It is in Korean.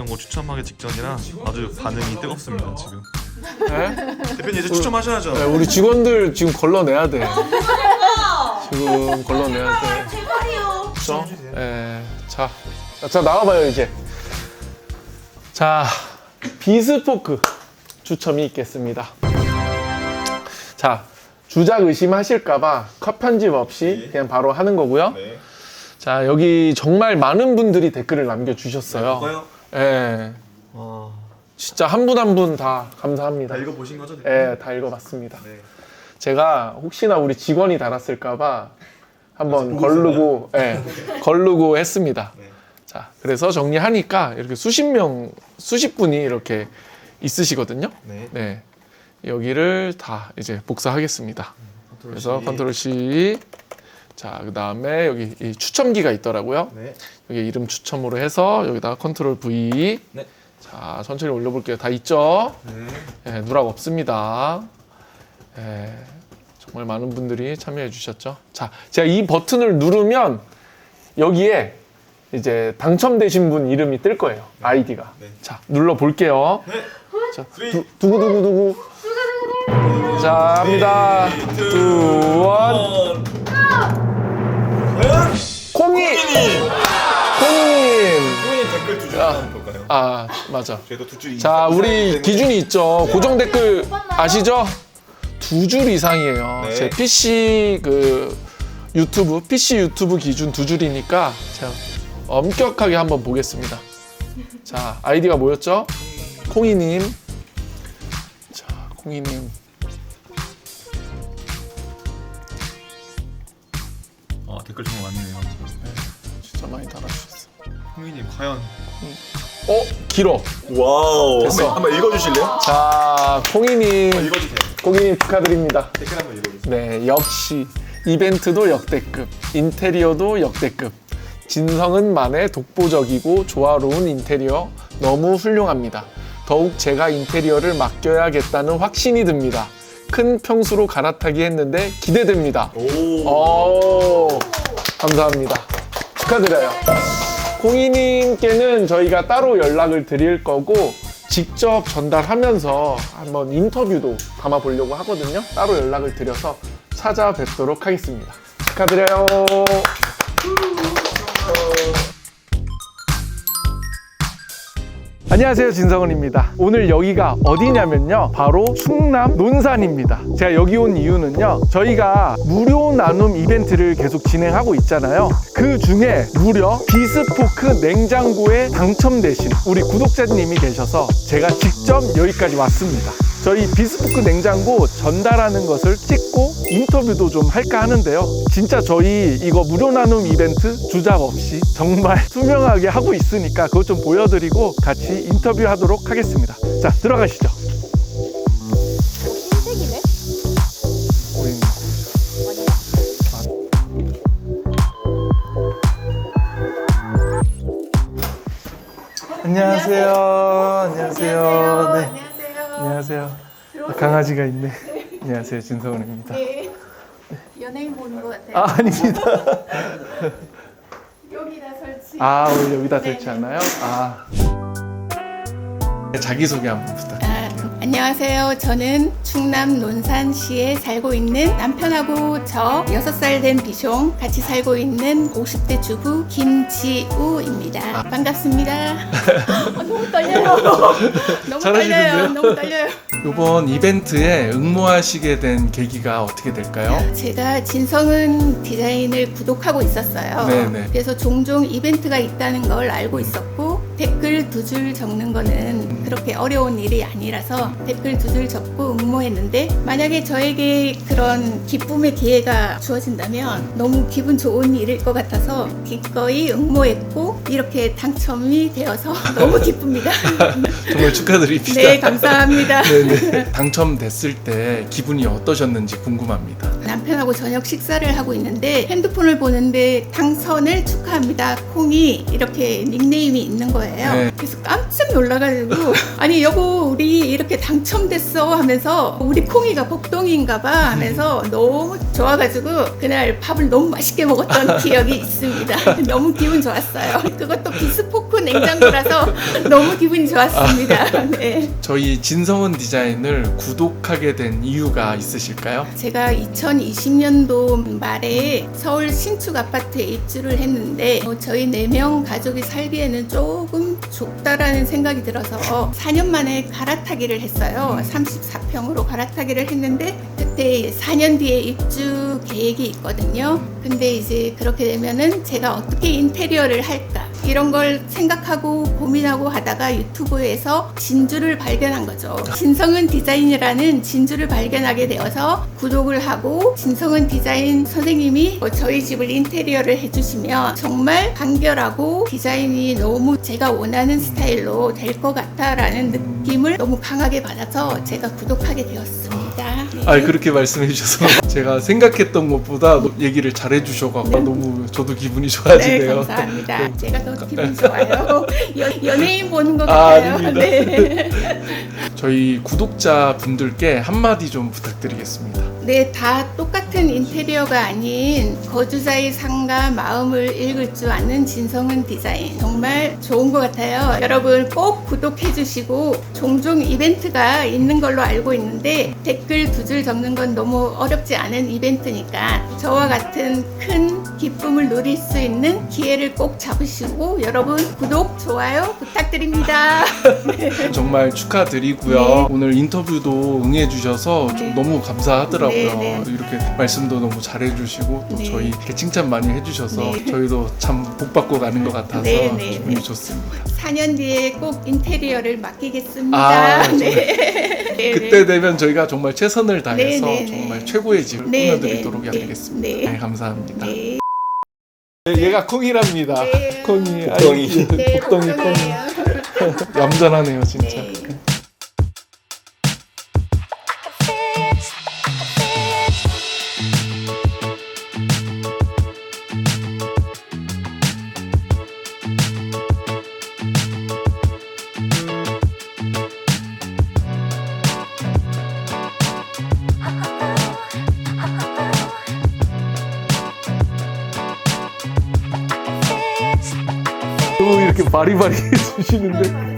냉장고 추첨하기 직전이라 아주 반응이 뜨겁습니다 지금. 네? 대표님 이제 추첨하셔야죠. 네, 우리 직원들 지금 걸러내야 돼. 지금 걸러내야 돼. 제발이요. 그렇죠? 예. 자, 자 나와봐요 이제. 자, 비스포크 추첨이 있겠습니다. 자, 주작 의심하실까봐 컷 편집 없이 그냥 바로 하는 거고요. 네. 자, 여기 정말 많은 분들이 댓글을 남겨주셨어요. 봐요. 예. 와, 진짜 한 분 한 분 다 감사합니다. 다 읽어보신 거죠? 예, 다 읽어봤습니다. 네. 제가 혹시나 우리 직원이 달았을까봐 한번 보고 걸르고, 예, 걸르고 했습니다. 네. 자, 그래서 정리하니까 이렇게 수십 명, 수십 분이 이렇게 있으시거든요. 네. 네. 여기를 다 이제 복사하겠습니다. 그래서 C. 컨트롤 C. 자, 그 다음에 여기 이 추첨기가 있더라고요. 네. 여기 이름 추첨으로 해서 여기다가 컨트롤 V. 네. 자, 천천히 올려볼게요. 다 있죠? 네. 예, 누락 없습니다. 예, 정말 많은 분들이 참여해 주셨죠. 자, 제가 이 버튼을 누르면 여기에 이제 당첨되신 분 이름이 뜰 거예요. 아이디가. 네. 자, 눌러 볼게요. 네. 자. 두, 두구 두구 두구. 자, 합니다. 두, 원. 아, 맞아. 저희도 두줄 자, 우리 기준이 있죠. 고정 댓글 아시죠? 두 줄 이상이에요. 네. 제 PC 그 유튜브, PC 유튜브 기준 두 줄이니까 제가 엄격하게 한번 보겠습니다. 자, 아이디가 뭐였죠? 콩이님. 자, 콩이님. 아 댓글 정말 많네요. 진짜 많이 달아주셨어. 후원님 과연 어, 길어. 와우. 됐어. 한번, 읽어주실래요? 자, 콩이님. 읽어주세요. 콩이님 축하드립니다. 댓글 한번 읽어주세요. 네, 역시 이벤트도 역대급, 인테리어도 역대급. 진성은 만의 독보적이고 조화로운 인테리어 너무 훌륭합니다. 더욱 제가 인테리어를 맡겨야겠다는 확신이 듭니다. 큰 평수로 갈아타기 했는데 기대됩니다. 오. 오, 감사합니다. 축하드려요. 공인님께는 저희가 따로 연락을 드릴 거고 직접 전달하면서 한번 인터뷰도 담아 보려고 하거든요. 따로 연락을 드려서 찾아뵙도록 하겠습니다. 축하드려요. 안녕하세요 진성은입니다. 오늘 여기가 어디냐면요 바로 충남 논산입니다. 제가 여기 온 이유는요 저희가 무료 나눔 이벤트를 계속 진행하고 있잖아요. 그 중에 무려 비스포크 냉장고에 당첨되신 우리 구독자님이 계셔서 제가 직접 여기까지 왔습니다 저희 비스포크 냉장고 전달하는 것을 찍고 인터뷰도 좀 할까 하는데요. 진짜 저희 이거 무료 나눔 이벤트 주작 없이 정말 투명하게 하고 있으니까 그것 좀 보여드리고 같이 인터뷰하도록 하겠습니다. 자, 들어가시죠. 흰색이네. 우리 안녕하세요. 안녕하세요. 네. 안녕하세요. 안녕하세요. 강아지가 있네. 안녕하세요. 진성훈입니다. 네. 연예인 보는 것 같아요. 아, 아닙니다. 여기다 설치. 아, 오늘 여기다 네, 설치하나요? 아. 자기소개 한번 부탁드립니다. 아, 안녕하세요. 저는 충남 논산시에 살고 있는 남편하고 저 6살 된 비숑 같이 살고 있는 50대 주부 김지우입니다. 반갑습니다. 아, 너무 떨려요. 너무 잘하시는데요? 떨려요. 너무 떨려요. 이번 이벤트에 응모하시게 된 계기가 어떻게 될까요? 제가 진성은 디자인을 구독하고 있었어요. 네네. 그래서 종종 이벤트가 있다는 걸 알고 있었고 댓글 두 줄 적는 거는 그렇게 어려운 일이 아니라서 댓글 두 줄 적고 응모했는데 만약에 저에게 그런 기쁨의 기회가 주어진다면 너무 기분 좋은 일일 것 같아서 기꺼이 응모했고 이렇게 당첨이 되어서 너무 기쁩니다. 정말 축하드립니다. 네, 감사합니다. 네네. 당첨됐을 때 기분이 어떠셨는지 궁금합니다. 남편하고 저녁 식사를 하고 있는데 핸드폰을 보는데 당선을 축하합니다. 콩이 이렇게 닉네임이 있는 거예요. 네. 그래서 깜짝 놀라가지고 아니 여보 우리 이렇게 당첨됐어 하면서 우리 콩이가 복동인가 봐 하면서 너무 좋아가지고 그날 밥을 너무 맛있게 먹었던 기억이 있습니다. 너무 기분 좋았어요. 그것도 비스포크 냉장고라서 너무 기분이 좋았습니다. 네. 저희 진성은 디자인을 구독하게 된 이유가 있으실까요? 제가 2020년도 말에 서울 신축 아파트에 입주를 했는데 어, 저희 네명 가족이 살기에는 조금 좁다라는 생각이 들어서 4년 만에 갈아타기를 했어요. 34평으로 갈아타기를 했는데 그때 4년 뒤에 입주 계획이 있거든요. 근데 이제 그렇게 되면은 제가 어떻게 인테리어를 할까 이런 걸 생각하고 고민하고 하다가 유튜브에서 진주를 발견한 거죠. 진성은 디자인이라는 진주를 발견하게 되어서 구독을 하고 진성은 디자인 선생님이 뭐 저희 집을 인테리어를 해주시면 정말 간결하고 디자인이 너무 제가 원하는 스타일로 될 것 같다라는 느낌을 너무 강하게 받아서 제가 구독하게 되었습니다. 네. 아 그렇게 말씀해 주셔서 제가 생각했던 것보다 얘기를 잘 해 주셔가지고 네. 너무 저도 기분이 네, 좋아지네요. 감사합니다. 네. 제가 더 기분 좋아요. 연, 연예인 보는 것 아, 같아요. 아닙니다. 네. 저희 구독자 분들께 한마디 좀 부탁드리겠습니다. 네, 다 똑같은 인테리어가 아닌 거주자의 삶과 마음을 읽을 줄 아는 진성은 디자인. 정말 좋은 것 같아요. 여러분 꼭 구독해 주시고 종종 이벤트가 있는 걸로 알고 있는데 댓글 두 줄 적는 건 너무 어렵지 않은 이벤트니까 저와 같은 큰 기쁨을 누릴 수 있는 기회를 꼭 잡으시고 여러분 구독, 좋아요 부탁드립니다. 정말 축하드리고요. 네. 오늘 인터뷰도 응해주셔서 좀 네. 너무 감사하더라고요. 네, 네. 이렇게 말씀도 너무 잘해주시고 또 네. 저희 이렇게 칭찬 많이 해주셔서 네. 저희도 참 복 받고 가는 것 같아서 네, 네, 기분이 네. 좋습니다. 4년 뒤에 꼭 인테리어를 맡기겠습니다. 아, 네. 네, 그때 네. 되면 저희가 정말 최선을 다해서 네, 네, 정말 네. 최고의 집을 네, 꾸며드리도록 네, 하겠습니다. 네. 네, 감사합니다. 네. 얘가 콩이랍니다. 네. 콩이. 네, 복덩이 콩이. 걱정이에요. 얌전하네요, 진짜. 네. 이렇게 바리바리 해주시는데